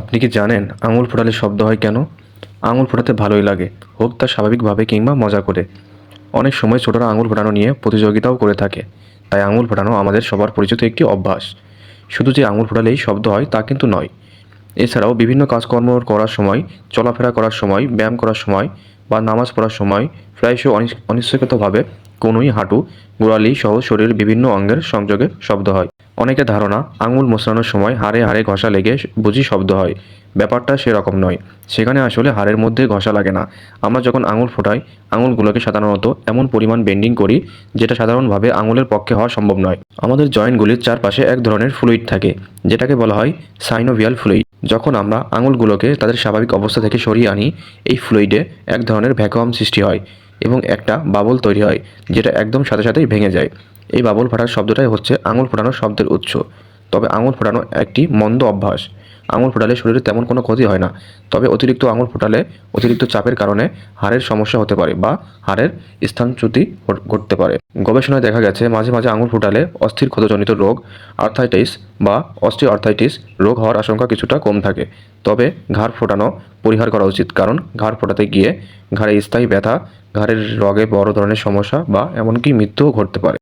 আপনি কি জানেন আঙুল ফোটালে শব্দ হয় কেন? আঙুল ফোটাতে ভালোই লাগে, হোক তা স্বাভাবিকভাবে কিংবা মজা করে। অনেক সময় ছোটরা আঙুল ফোটানো নিয়ে প্রতিযোগিতাও করে থাকে, তাই আঙুল ফোটানো আমাদের সবার পরিচিত একটি অভ্যাস। শুধু যে আঙুল ফোটালেই শব্দ হয় তা কিন্তু নয়। এছাড়াও বিভিন্ন কাজকর্ম করার সময়, চলাফেরা করার সময়, ব্যায়াম করার সময় বা নামাজ পড়ার সময় প্রায়শই অনিচ্ছাকৃতভাবে কোনোই হাঁটু গোড়ালি সহ শরীরের বিভিন্ন অঙ্গের সংযোগে শব্দ হয়। অনেকে ধারণা, আঙুল মোচড়ানোর সময় হাড়ে হাড়ে ঘষা লেগে বুঝি শব্দ হয়। ব্যাপারটা সেরকম নয়। সেখানে আসলে হাড়ের মধ্যে ঘষা লাগে না। আমরা যখন আঙুল ফোটাই, আঙুলগুলোকে সাধারণত এমন পরিমাণ বেন্ডিং করি, যেটা সাধারণভাবে আঙুলের পক্ষে হওয়া সম্ভব নয়। আমাদের জয়েন্টগুলির চারপাশে এক ধরনের ফ্লুইড থাকে, যেটাকে বলা হয় সাইনোভিয়াল ফ্লুইড। যখন আমরা আঙুলগুলোকে তাদের স্বাভাবিক অবস্থা থেকে সরিয়ে আনি, এই ফ্লুইডে এক ধরনের ভ্যাকুয়াম সৃষ্টি হয়। এবং একটা বাবল তৈরি হয়, যেটা একদম সাথে সাথেই ভেঙে যায়। এই বাবল ফাটার শব্দটাই হচ্ছে আঙুল ফোটানোর শব্দের উৎস। তবে আঙুল ফোটানো একটি মন্দ অভ্যাস। আঙুল ফোটালে শরীরে তেমন কোনো ক্ষতি হয় না। তবে অতিরিক্ত আঙুল ফোটালে অতিরিক্ত চাপের কারণে হাড়ের সমস্যা হতে পারে বা হাড়ের স্থানচ্যুতি ঘট- ঘটতে পারে। গবেষণায় দেখা গেছে, মাঝে মাঝে আঙুল ফোটালে অস্থির ক্ষতজনিত রোগ আর্থাইটিস বা অস্টিওআর্থাইটিস রোগ হওয়ার আশঙ্কা কিছুটা কম থাকে। তবে ঘাড় ফোটানো পরিহার করা উচিত, কারণ ঘাড় ফোটাতে গিয়ে ঘাড়ে স্থায়ী ব্যথা, ঘাড়ের রগে বড় ধরনের সমস্যা বা এমনকি মৃত্যুও ঘটতে পারে।